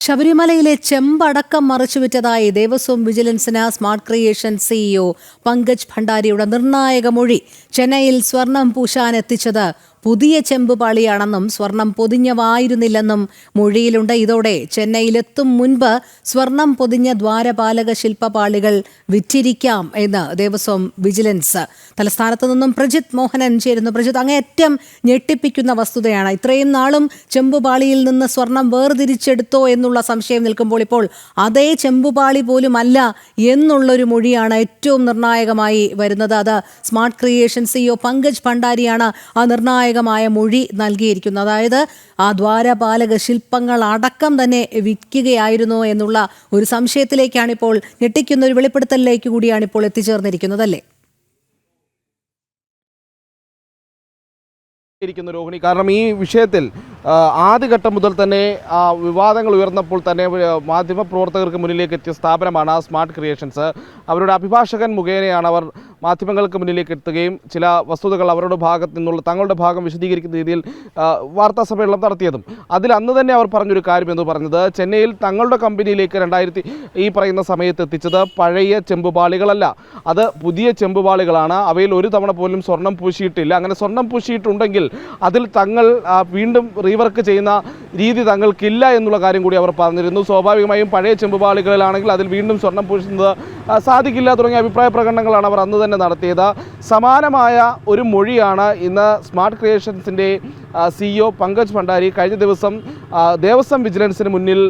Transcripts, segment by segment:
ശബരിമലയിലെ ചെമ്പടക്കം മറിച്ചുവിറ്റതായി ദേവസ്വം വിജിലൻസിന് സ്മാർട്ട് ക്രിയേഷൻ സിഇഒ പങ്കജ് ഭണ്ഡാരിയുടെ നിർണായക മൊഴി. ചെന്നൈയിൽ സ്വർണം പൂശാൻ എത്തിച്ചത് പുതിയ ചെമ്പുപാളിയാണെന്നും സ്വർണം പൊതിഞ്ഞവായിരുന്നില്ലെന്നും മൊഴിയിലുണ്ട്. ഇതോടെ ചെന്നൈയിലെത്തും മുൻപ് സ്വർണം പൊതിഞ്ഞ ദ്വാരപാലക ശില്പപാളികൾ വിറ്റിരിക്കാം എന്ന് ദേവസ്വം വിജിലൻസ്. തലസ്ഥാനത്ത് നിന്നും പ്രജിത് മോഹനൻ ചേരുന്നു. പ്രജിത് അങ്ങേയറ്റം ഞെട്ടിപ്പിക്കുന്ന വസ്തുതയാണ്. ഇത്രയും നാളും ചെമ്പുപാളിയിൽ നിന്ന് സ്വർണം വേർതിരിച്ചെടുത്തോ എന്നുള്ള സംശയം നിൽക്കുമ്പോൾ ഇപ്പോൾ അതേ ചെമ്പുപാളി പോലും അല്ല എന്നുള്ളൊരു മൊഴിയാണ് ഏറ്റവും നിർണായകമായി വരുന്നത്. അത് സ്മാർട്ട് ക്രിയേഷൻ സിഇഒ പങ്കജ് ഭണ്ഡാരിയാണ് ആ നിർണായകമായ മൊഴി നൽകിയിരിക്കുന്നു. അതായത് ആ ദ്വാരപാലക ശില്പങ്ങൾ അടക്കം തന്നെ വിൽക്കുകയായിരുന്നു എന്നുള്ള ഒരു സംശയത്തിലേക്കാണ് ഇപ്പോൾ ഞെട്ടിക്കുന്ന ഒരു വെളിപ്പെടുത്തലിലേക്ക് കൂടിയാണ് ഇപ്പോൾ എത്തിച്ചേർന്നിരിക്കുന്നത് അല്ലേ? ഇരിക്കുന്നു രോഹിണി. കാരണം ഈ വിഷയത്തിൽ ആദ്യഘട്ടം മുതൽ തന്നെ വിവാദങ്ങൾ ഉയർന്നപ്പോൾ തന്നെ മാധ്യമ മാധ്യമപ്രവർത്തകർക്ക് മുന്നിലേക്ക് എത്തിയ സ്ഥാപനമാണ് സ്മാർട്ട് ക്രിയേഷൻസ്. അവരുടെ അഭിഭാഷകൻ മുഖേനയാണ് അവർ മാധ്യമങ്ങൾക്ക് മുന്നിലേക്ക് എത്തുകയും ചില വസ്തുതകൾ അവരുടെ ഭാഗത്ത് നിന്നുള്ള തങ്ങളുടെ ഭാഗം വിശദീകരിക്കുന്ന രീതിയിൽ വാർത്താ സമ്മേളനം നടത്തിയതും. അതിൽ അന്ന് തന്നെ അവർ പറഞ്ഞൊരു കാര്യം എന്ന് പറഞ്ഞത് ചെന്നൈയിൽ തങ്ങളുടെ കമ്പനിയിലേക്ക് രണ്ടായിരത്തി ഈ പറയുന്ന സമയത്ത് എത്തിച്ചത് പഴയ ചെമ്പുപാളികളല്ല. അത് പുതിയ ചെമ്പുപാളികളാണ്. അവയിൽ ഒരു തവണ പോലും സ്വർണം പൂശിയിട്ടില്ല. അങ്ങനെ സ്വർണം പൂശിയിട്ടുണ്ടെങ്കിൽ അതിൽ തങ്ങൾ വീണ്ടും റീവർക്ക് ചെയ്യുന്ന രീതി തങ്ങൾക്കില്ല എന്നുള്ള കാര്യം കൂടി അവർ പറഞ്ഞിരുന്നു. സ്വാഭാവികമായും പഴയ ചെമ്പുപാളികളിലാണെങ്കിൽ അതിൽ വീണ്ടും സ്വർണം പൂശുന്നത് സാധിക്കില്ല തുടങ്ങിയ അഭിപ്രായ പ്രകടനങ്ങളാണ് അവർ അന്ന് തന്നെ നടത്തിയത്. സമാനമായ ഒരു മൊഴിയാണ് ഇന്ന് സ്മാർട്ട് ക്രിയേഷൻസിന്റെ സിഇഒ പങ്കജ് ഭണ്ഡാരി കഴിഞ്ഞ ദിവസം ദേവസ്വം വിജിലൻസിന് മുന്നിൽ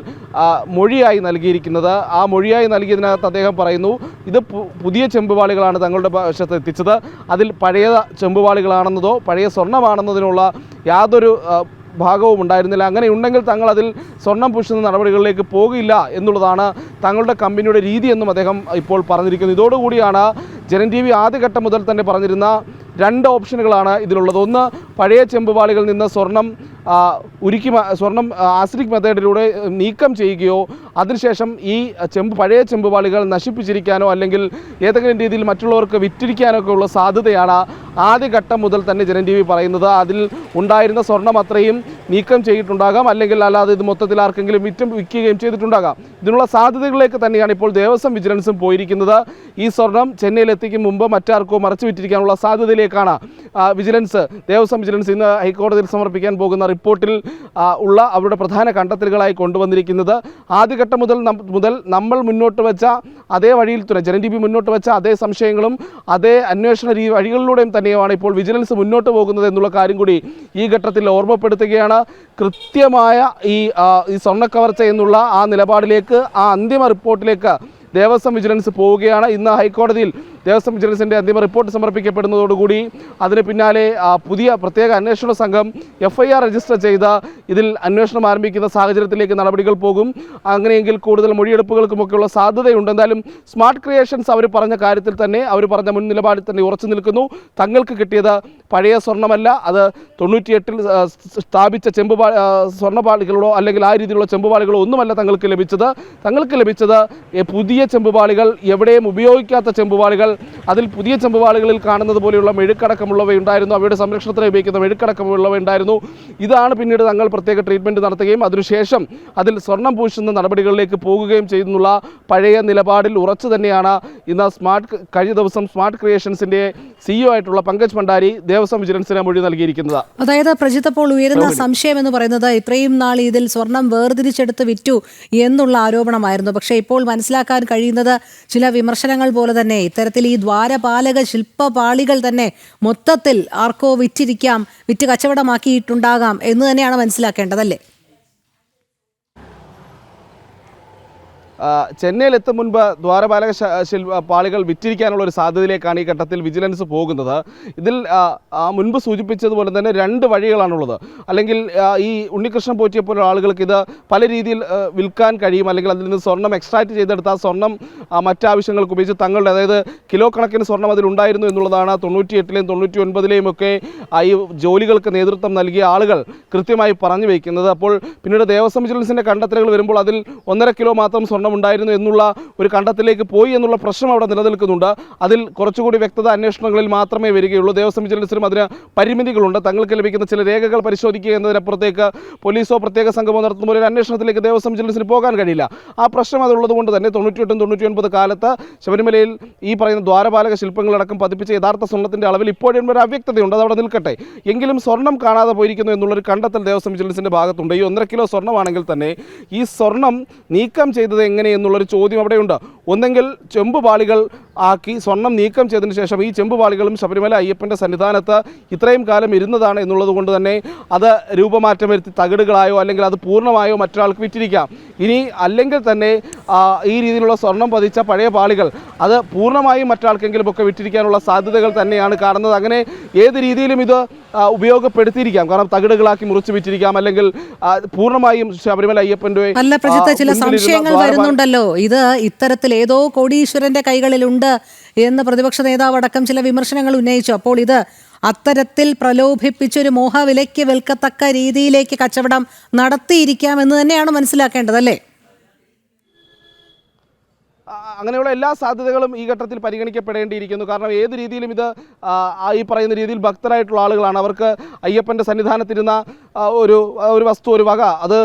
മൊഴിയായി നൽകിയിരിക്കുന്നത്. ആ മൊഴിയായി നൽകിയതിനകത്ത് അദ്ദേഹം പറയുന്നു ഇത് പുതിയ ചെമ്പുപാളികളാണ് തങ്ങളുടെ വശത്ത് എത്തിച്ചത്. അതിൽ പഴയ ചെമ്പുപാളികളാണെന്നതോ പഴയ സ്വർണമാണെന്നതിനുള്ള യാതൊരു ഭാഗവും ഉണ്ടായിരുന്നില്ല അങ്ങനെ ഉണ്ടെങ്കിൽ തങ്ങൾ അതിൽ സ്വർണം പൂശുന്ന നടപടികളിലേക്ക് പോകില്ല എന്നുള്ളതാണ് തങ്ങളുടെ കമ്പനിയുടെ രീതി എന്നും അദ്ദേഹം ഇപ്പോൾ പറഞ്ഞിരിക്കുന്നു. ഇതോടുകൂടിയാണ് ജനം ടി വി ആദ്യഘട്ടം മുതൽ തന്നെ പറഞ്ഞിരുന്ന രണ്ട് ഓപ്ഷനുകളാണ് ഇതിലുള്ളത്. ഒന്ന് പഴയ ചെമ്പുപാളികളിൽ നിന്ന് സ്വർണം ഉരുക്കി സ്വർണം ആസിഡിക് മെത്തേഡിലൂടെ നീക്കം ചെയ്യുകയോ അതിനുശേഷം ഈ ചെമ്പ് പഴയ ചെമ്പുപാളികൾ നശിപ്പിച്ചിരിക്കാനോ അല്ലെങ്കിൽ ഏതെങ്കിലും രീതിയിൽ മറ്റുള്ളവർക്ക് വിറ്റിരിക്കാനോ ഒക്കെ ഉള്ള സാധ്യതയാണ് ആദ്യഘട്ടം മുതൽ തന്നെ ജനൻ ടി വി പറയുന്നത് അതിൽ ഉണ്ടായിരുന്ന സ്വർണം അത്രയും നീക്കം ചെയ്തിട്ടുണ്ടാകാം. അല്ലെങ്കിൽ അല്ലാതെ ഇത് മൊത്തത്തിൽ ആർക്കെങ്കിലും വിറ്റും വിൽക്കുകയും ചെയ്തിട്ടുണ്ടാകാം. ഇതിനുള്ള സാധ്യതകളിലേക്ക് തന്നെയാണ് ഇപ്പോൾ ദേവസ്വം വിജിലൻസും പോയിരിക്കുന്നത്. ഈ സ്വർണം ചെന്നൈയിൽ എത്തിക്കും മുമ്പ് മറ്റാർക്കോ മറച്ചു വിറ്റിരിക്കാനുള്ള സാധ്യതയിലേക്കാണ് വിജിലൻസ് ദേവസ്വം വിജിലൻസ് ഇന്ന് ഹൈക്കോടതിയിൽ സമർപ്പിക്കാൻ പോകുന്ന റിപ്പോർട്ടിൽ ഉള്ള അവരുടെ പ്രധാന കണ്ടെത്തലുകളായി കൊണ്ടുവന്നിരിക്കുന്നത്. ആദ്യഘട്ടം മുതൽ മുതൽ നമ്മൾ മുന്നോട്ട് വെച്ച അതേ വഴിയിൽ തന്നെ ജനൻ മുന്നോട്ട് വെച്ച അതേ സംശയങ്ങളും അതേ അന്വേഷണ രീതി വഴികളിലൂടെയും തന്നെയാണ് ഇപ്പോൾ വിജിലൻസ് മുന്നോട്ട് പോകുന്നത് എന്നുള്ള കാര്യം കൂടി ഈ ഘട്ടത്തിൽ ഓർമ്മപ്പെടുത്തുകയാണ്. കൃത്യമായ ഈ ഈ സ്വർണക്കവർച്ച എന്നുള്ള ആ നിലപാടിലേക്ക് ആ അന്തിമ റിപ്പോർട്ടിലേക്ക് ദേവസ്വം വിജിലൻസ് പോവുകയാണ്. ഇന്ന് ഹൈക്കോടതിയിൽ ദേവസ്വം വിജിലൻസിന്റെ അന്തിമ റിപ്പോർട്ട് സമർപ്പിക്കപ്പെടുന്നതോടുകൂടി അതിന് പിന്നാലെ പുതിയ പ്രത്യേക അന്വേഷണ സംഘം എഫ് രജിസ്റ്റർ ചെയ്ത ഇതിൽ അന്വേഷണം ആരംഭിക്കുന്ന സാഹചര്യത്തിലേക്ക് നടപടികൾ പോകും. അങ്ങനെയെങ്കിൽ കൂടുതൽ മൊഴിയെടുപ്പുകൾക്കുമൊക്കെയുള്ള സാധ്യതയുണ്ട്. എന്തായാലും സ്മാർട്ട് ക്രിയേഷൻസ് അവർ പറഞ്ഞ കാര്യത്തിൽ തന്നെ അവർ പറഞ്ഞ മുൻ നിലപാടിൽ തന്നെ ഉറച്ചു നിൽക്കുന്നു. തങ്ങൾക്ക് കിട്ടിയത് പഴയ സ്വർണമല്ല അത് തൊണ്ണൂറ്റിയെട്ടിൽ സ്ഥാപിച്ച ചെമ്പുപാ സ്വർണപാളികളോ അല്ലെങ്കിൽ ആ രീതിയിലുള്ള ചെമ്പുപാളികളോ ഒന്നുമല്ല തങ്ങൾക്ക് ലഭിച്ചത്. തങ്ങൾക്ക് ലഭിച്ചത് എ, പുതിയ ചെമ്പുപാളികൾ എവിടെയും ഉപയോഗിക്കാത്ത ചെമ്പുപാളികൾ അതിൽ പുതിയ ചെമ്പുപാളികളിൽ കാണുന്നത് പോലെയുള്ള മെഴുക്കടക്കമുള്ളവ ഉണ്ടായിരുന്നു അവയുടെ സംരക്ഷണത്തിന് ഉപയോഗിക്കുന്ന മെഴുക്കടക്കമുള്ളവ ഉണ്ടായിരുന്നു ഇതാണ് പിന്നീട് തങ്ങൾ പ്രത്യേക ട്രീറ്റ്മെന്റ് നടത്തുകയും അതിനുശേഷം അതിൽ സ്വർണം പൂശുന്ന നടപടികളിലേക്ക് പോകുകയും ചെയ്യുന്നുള്ള പഴയ നിലപാടിൽ ഉറച്ചു തന്നെയാണ് ഇന്ന് സ്മാർട്ട് കഴിഞ്ഞ ദിവസം സ്മാർട്ട് ക്രിയേഷൻസിന്റെ സിഇഒ ആയിട്ടുള്ള പങ്കജ് ഭണ്ഡാരി ദേവസ്വം വിജിലൻസിന് മൊഴി നൽകിയിരിക്കുന്നത്. അതായത് പ്രജിത്ത് അപ്പോൾ ഉയരുന്ന സംശയം എന്ന് പറയുന്നത് ഇത്രയും നാൾ ഇതിൽ സ്വർണം വേർതിരിച്ചെടുത്ത് വിറ്റു എന്നുള്ള ആരോപണമായിരുന്നു. പക്ഷേ ഇപ്പോൾ മനസ്സിലാക്കാൻ കഴിയുന്നത്. ചില വിമർശനങ്ങൾ പോലെ തന്നെ ഇത്തരത്തിൽ ഈ ദ്വാരപാലക ശില്പപാളികൾ തന്നെ മൊത്തത്തിൽ ആർക്കോ വിറ്റിരിക്കാം വിറ്റ് കച്ചവടമാക്കിയിട്ടുണ്ടാകാം എന്ന് തന്നെയാണ് മനസ്സിലാക്കേണ്ടതല്ലേ? ചെന്നൈയിൽ എത്തും മുൻപ് ദ്വാരപാലക പാളികൾ വിറ്റിരിക്കാനുള്ള ഒരു സാധ്യതയിലേക്കാണ് ഈ ഘട്ടത്തിൽ വിജിലൻസ് പോകുന്നത്. ഇതിൽ മുൻപ് സൂചിപ്പിച്ചതുപോലെ തന്നെ രണ്ട് വഴികളാണുള്ളത്. അല്ലെങ്കിൽ ഈ ഉണ്ണികൃഷ്ണൻ പോറ്റിയെ പോലെ ആളുകൾക്ക് ഇത് പല രീതിയിൽ വിൽക്കാൻ കഴിയും. അല്ലെങ്കിൽ അതിൽ നിന്ന് സ്വർണം എക്സ്ട്രാക്ട് ചെയ്തെടുത്ത സ്വർണം മറ്റാവശ്യങ്ങൾക്ക് ഉപയോഗിച്ച് തങ്ങളുടെ അതായത് കിലോ കണക്കിന് സ്വർണം അതിലുണ്ടായിരുന്നു എന്നുള്ളതാണ് തൊണ്ണൂറ്റി എട്ടിലെയും തൊണ്ണൂറ്റി ഒൻപതിലെയും ഒക്കെ ഈ ജോലികൾക്ക് നേതൃത്വം നൽകിയ ആളുകൾ കൃത്യമായി പറഞ്ഞു വയ്ക്കുന്നത്. അപ്പോൾ പിന്നീട് ദേവസ്വം വിജിലൻസിന്റെ കണ്ടെത്തലുകൾ വരുമ്പോൾ അതിൽ ഒന്നര കിലോ മാത്രം സ്വർണം ഉണ്ടായിരുന്നു എന്നുള്ള ഒരു കണ്ടത്തിലേക്ക് പോയി എന്നുള്ള പ്രശ്നം അവിടെ നിലനിൽക്കുന്നുണ്ട്. അതിൽ കുറച്ചുകൂടി വ്യക്തത അന്വേഷണങ്ങളിൽ മാത്രമേ വരികയുള്ളൂ. ദേവസ്വം വിജിലൻസിനും അതിന് പരിമിതികളുണ്ട്. തങ്ങൾക്ക് ലഭിക്കുന്ന ചില രേഖകൾ പരിശോധിക്കുക എന്നതിനപ്പുറത്തേക്ക് പോലീസോ പ്രത്യേക സംഘമോ നടത്തുന്ന ഒരു അന്വേഷണത്തിലേക്ക് ദേവസ്വം വിജിലൻസിന് പോകാൻ കഴിയില്ല. ആ പ്രശ്നം അതുള്ളത് കൊണ്ട് തന്നെ തൊണ്ണൂറ്റിയെട്ടും തൊണ്ണൂറ്റി ഒൻപത് കാലത്ത് ശബരിമലയിൽ ഈ പറയുന്ന ദ്വാരപാലക ശില്പങ്ങളടക്കം പതിപ്പിച്ച യഥാർത്ഥ സ്വർണത്തിന്റെ അളവിൽ ഇപ്പോഴും ഒരു അവ്യക്തതയുണ്ട്. അത് അവിടെ നിൽക്കട്ടെ. എങ്കിലും സ്വർണം കാണാതെ പോയിരിക്കുന്നു എന്നുള്ളൊരു കണ്ടെത്തൽ ദേവസ്വം വിജിലൻസിന്റെ ഭാഗത്തുണ്ട്. ഈ ഒന്നര കിലോ സ്വർണമാണെങ്കിൽ തന്നെ ഈ സ്വർണം നീക്കം ചെയ്തത് എങ്ങനെ എന്നുള്ളൊരു ചോദ്യം അവിടെയുണ്ട്. ഒന്നെങ്കിൽ ചെമ്പ് പാളികൾ ആക്കി സ്വർണം നീക്കം ചെയ്തതിന് ശേഷം ഈ ചെമ്പ് പാളികളും ശബരിമല അയ്യപ്പന്റെ സന്നിധാനത്ത് ഇത്രയും കാലം ഇരുന്നതാണ് എന്നുള്ളത് കൊണ്ട് തന്നെ അത് രൂപമാറ്റം വരുത്തി തകിടുകളായോ അല്ലെങ്കിൽ അത് പൂർണമായോ മറ്റൊരാൾക്ക് വിറ്റിരിക്കാം. ഇനി അല്ലെങ്കിൽ തന്നെ ഈ രീതിയിലുള്ള സ്വർണം പതിച്ച പഴയ പാളികൾ അത് പൂർണമായും മറ്റാൾക്കെങ്കിലും ഒക്കെ വിട്ടിരിക്കാനുള്ള സാധ്യതകൾ തന്നെയാണ് കാണുന്നത്. അങ്ങനെ ഏത് രീതിയിലും ഇത് ഉപയോഗപ്പെടുത്തിയിരിക്കാം. കാരണം തകിടുകളാക്കി മുറിച്ച് വിറ്റിരിക്കാം. അല്ലെങ്കിൽ പൂർണമായും ശബരിമല അയ്യപ്പന്റെ അല്ല പ്രജിത്ത് ചില സംശയങ്ങൾ വരുന്നുണ്ടല്ലോ. ഇത് ഇത്തരത്തിൽ ഏതോ കോടീശ്വരന്റെ കൈകളിലുണ്ട് എന്ന് പ്രതിപക്ഷ നേതാവ് അടക്കം ചില വിമർശനങ്ങൾ ഉന്നയിച്ചു. അപ്പോൾ ഇത് അത്തരത്തിൽ പ്രലോഭിപ്പിച്ചൊരു മോഹവിലയ്ക്ക് വിൽക്കത്തക്ക രീതിയിലേക്ക് കച്ചവടം നടത്തിയിരിക്കാം എന്ന് തന്നെയാണ് മനസ്സിലാക്കേണ്ടത് അല്ലേ? അങ്ങനെയുള്ള എല്ലാ സാധ്യതകളും ഈ ഘട്ടത്തിൽ പരിഗണിക്കപ്പെടേണ്ടിയിരിക്കുന്നു. കാരണം ഏത് രീതിയിലും ഇത് ഈ പറയുന്ന രീതിയിൽ ഭക്തരായിട്ടുള്ള ആളുകളാണ്. അവർക്ക് അയ്യപ്പന്റെ സന്നിധാനത്തിരുന്ന ഒരു ഒരു വസ്തു ഒരു വക അത്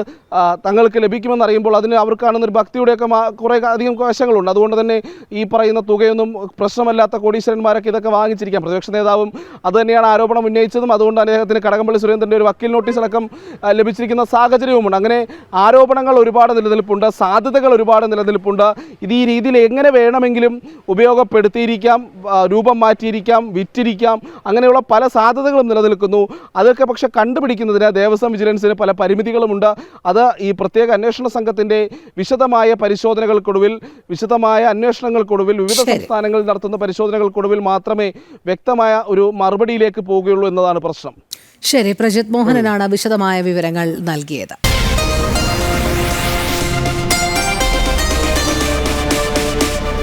തങ്ങൾക്ക് ലഭിക്കുമെന്നറിയുമ്പോൾ അതിന് അവർ കാണുന്ന ഒരു ഭക്തിയുടെയൊക്കെ കുറേ അധികം വശങ്ങളുണ്ട്. അതുകൊണ്ട് തന്നെ ഈ പറയുന്ന തുകയൊന്നും പ്രശ്നമല്ലാത്ത കോടീശ്വരന്മാരൊക്കെ ഇതൊക്കെ വാങ്ങിച്ചിരിക്കാം. പ്രതിപക്ഷ നേതാവും അത് തന്നെയാണ് ആരോപണം ഉന്നയിച്ചതും. അതുകൊണ്ട് അദ്ദേഹത്തിന് കടകംപള്ളി സുരേന്ദ്രന്റെ ഒരു വക്കീൽ നോട്ടീസ് അടക്കം ലഭിച്ചിരിക്കുന്ന സാഹചര്യവുമുണ്ട്. അങ്ങനെ ആരോപണങ്ങൾ ഒരുപാട് നിലനിൽപ്പുണ്ട്. സാധ്യതകൾ ഒരുപാട് നിലനിൽപ്പുണ്ട്. ഇത് ഈ രീതിയിൽ എങ്ങനെ വേണമെങ്കിലും ഉപയോഗപ്പെടുത്തിയിരിക്കാം രൂപം മാറ്റിയിരിക്കാം വിറ്റിരിക്കാം അങ്ങനെയുള്ള പല സാധ്യതകളും നിലനിൽക്കുന്നു. അതൊക്കെ പക്ഷേ കണ്ടുപിടിക്കുന്നതിന് ദേവസ്വം വിജിലൻസിന് പല പരിമിതികളുമുണ്ട്. അത് ഈ പ്രത്യേക അന്വേഷണ സംഘത്തിന്റെ വിശദമായ പരിശോധനകൾക്കൊടുവിൽ വിശദമായ അന്വേഷണങ്ങൾക്കൊടുവിൽ വിവിധ. സംസ്ഥാനങ്ങളിൽ നടത്തുന്ന പരിശോധനകൾക്കൊടുവിൽ മാത്രമേ വ്യക്തമായ ഒരു മറുപടിയിലേക്ക് പോവുകയുള്ളൂ എന്നതാണ് പ്രശ്നം. ശരി പ്രജിത് മോഹനനാണ് വിശദമായ വിവരങ്ങൾ നൽകിയത്.